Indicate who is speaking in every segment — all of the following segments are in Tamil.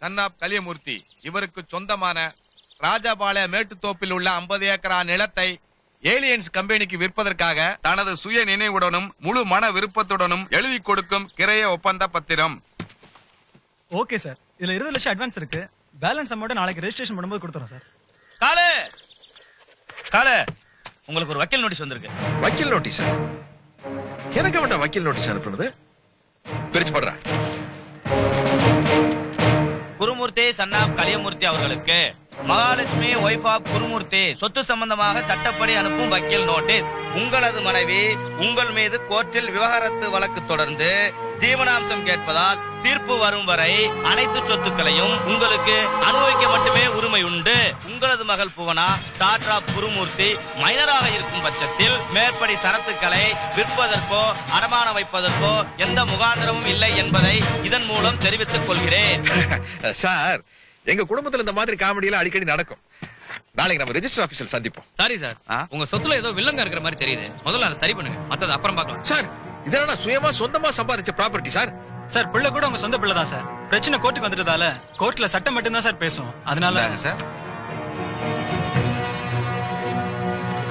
Speaker 1: சன் ஆப் கலியமூர்த்தி இவருக்கு சொந்தமான ராஜபாளைய மேட்டுத்தோப்பில் உள்ள 50 ஏக்கரா நிலத்தை ஏலியன்ஸ் கம்பெனிக்கு விற்பதற்காக தனது சுய நினைவுடனும் முழு மன விருப்பத்துடனும் எழுதி கொடுக்கும் கிரைய ஒப்பந்த பத்திரம்.
Speaker 2: ஓகே சார் இதுல இருபது லட்சம் அட்வான்ஸ் இருக்கு. பேலன்ஸ் அமௌண்ட் நாளைக்கு ரெஜிஸ்ட்ரேஷன் பண்ணும்போது கொடுத்துறோம் சார்
Speaker 3: காலு காலு உங்களுக்கு ஒரு வக்கீல் நோட்டீஸ் வந்திருக்கு.
Speaker 4: வக்கீல் நோட்டீஸ் எனக்கு வேண்டாம் வக்கீல் நோட்டீஸ் அனுப்புனது. பிரிச்சு படுறா
Speaker 3: குருமூர்த்தி சன்னாப் கலியமூர்த்தி அவர்களுக்கு மகாலட்சுமி ஒய்ஃப் ஆஃப் குருமூர்த்தி சொத்து சம்பந்தமாக சட்டப்படி அனுப்பும் வக்கீல் நோட்டீஸ் உங்களது மனைவி உங்கள் மீது கோர்ட்டில் விவகாரத்து வழக்கு தொடர்ந்து ஜீவனாம்சம் கேட்பதால் தீர்ப்பு வரும் வரை அனைத்து சொத்துக்களையும் உங்களுக்கு அனுபவிக்க மட்டுமே உரிமை உண்டு. உங்களது மகள் புவனா ஆஃப் குருமூர்த்தி மைனராக இருக்கும் பட்சத்தில் மேற்படி சரத்துக்களை விற்பதற்கோ அடமான வைப்பதற்கோ எந்த முகாந்திரமும் இல்லை என்பதை இதன் மூலம் தெரிவித்துக் கொள்கிறேன்.
Speaker 4: சார் எங்க குடும்பத்துல இந்த மாதிரி காமெடி எல்லாம் அடிக்கடி நடக்கும். நாளைக்கு நம்ம ரெஜிஸ்டர் ஆபீஸ்ல சந்திப்போம்.
Speaker 5: Sorry sir? உங்க சொத்துல ஏதோ வில்லங்க இருக்கிற மாதிரி தெரியுது. முதல்ல அதை சரி பண்ணுங்க. மத்தது அப்புறம் பார்க்கலாம்.
Speaker 4: சார் இதெல்லாம் சுயமா சொந்தமா சம்பாதிச்ச ப்ராப்பர்ட்டி சார்
Speaker 2: சார் பிள்ளை கூட உங்க சொந்த பிள்ளை தான் சார் பிரச்சனை கோர்ட்டுக்கு வந்துட்டதால கோர்ட்ல சட்டம் மட்டும்தான் சார் பேசும். அதனால
Speaker 1: சார்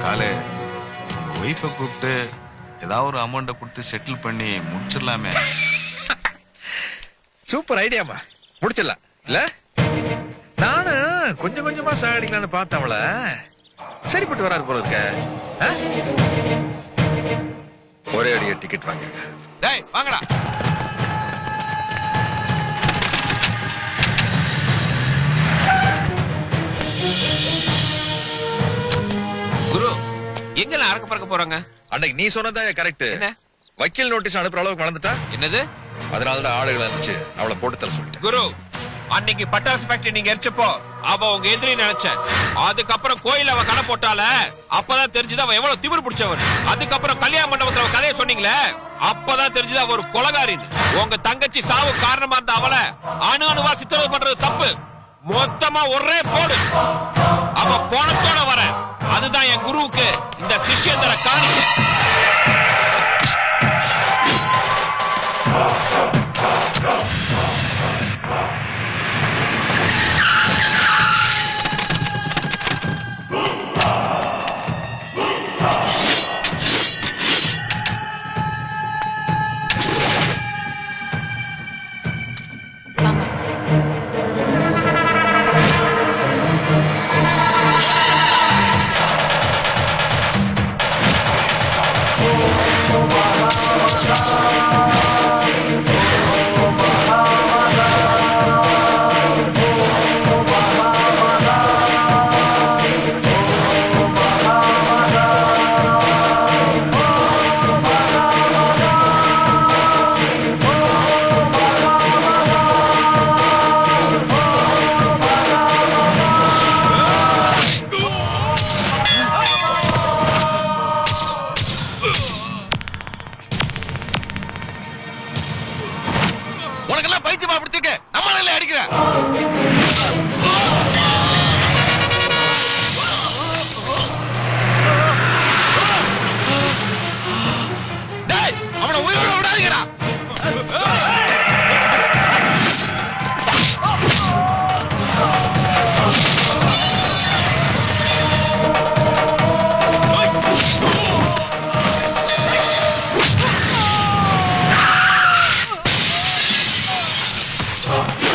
Speaker 1: காலு ஒய்ஃபை கூப்பிட்டு ஏதாவது ஒரு அமௌண்ட்டை கொடுத்து செட்டில் பண்ணி முடிச்சிடலாமே.
Speaker 4: சூப்பர் ஐடியாமா முடிச்சிடலாம். இல்ல? நானும் கொஞ்சம் கொஞ்சமா சாகடிக்கலாம்னு பார்த்தேன் அவள. சரிப்பட்டு வராது போல இருக்க. ஆ? ஒரே அடிய டிக்கெட் வாங்கிருங்க.
Speaker 1: டேய் வாங்கடா.
Speaker 5: குரு எங்க நான் அறக்க பறக்க போறாங்க?
Speaker 4: அன்னைக்கு நீ சொன்னதா கரெக்ட்
Speaker 5: என்ன?
Speaker 4: வக்கீல் நோட்டீஸ் அனுப்புற அளவுக்கு வளர்ந்துட்டா
Speaker 5: என்னது?
Speaker 4: அதனாலதான் ஆளுகளை அனுப்பிச்சு அவளை போட்டு தர சொல்லிட்டேன்.
Speaker 6: குரு அன்னைக்கு பட்டாசு ஃபேக்டரி நீங்க எரிச்சப்போ அவ உங்க எதிரி நினைச்சேன். அதுக்கப்புறம் கோயில் அவ கடை போட்டால அப்பதான் தெரிஞ்சது அவ எவ்வளவு திமிர் பிடிச்சவன். அதுக்கப்புறம் கல்யாண மண்டபத்துல அவ கதையை சொன்னீங்களே அப்பதான் தெரிஞ்சது அவ ஒரு கொலகாரின்னு உங்க தங்கச்சி சாவு காரணமா இருந்த அவளை அணு அணுவா சித்திரவு பண்றது தப்பு. மொத்தமா ஒரே போடு. அவ போனத்தோட வர. அதுதான் என் குருவுக்கு இந்த சிஷ்யந்தர காணிக்கை.
Speaker 1: உனக்கெல்லாம் பைத்தியமா பிடிச்சிருக்கு. நம்மளால அடிக்கிறேன். 서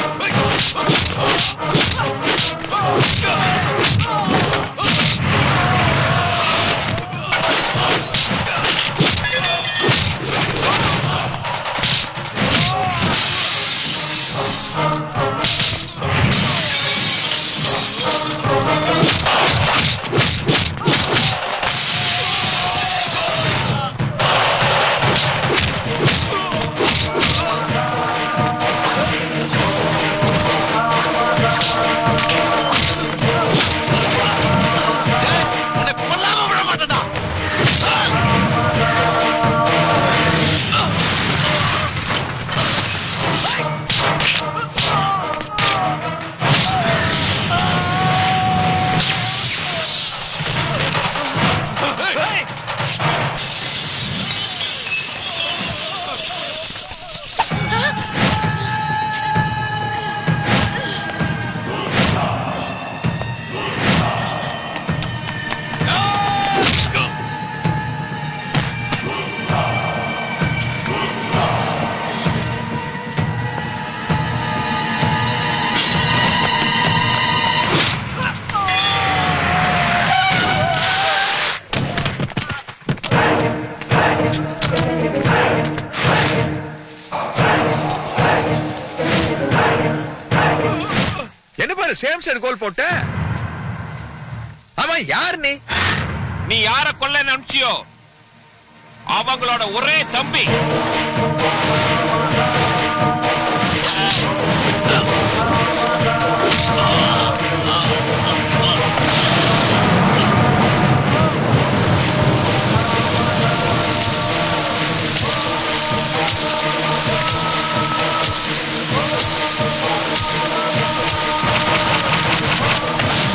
Speaker 4: சேம் சைடு கோல் போட்ட? ஆமா யார் நீ?
Speaker 6: நீ யார கொல்ல நினைச்சியோ? அவங்களோட ஒரே தம்பி.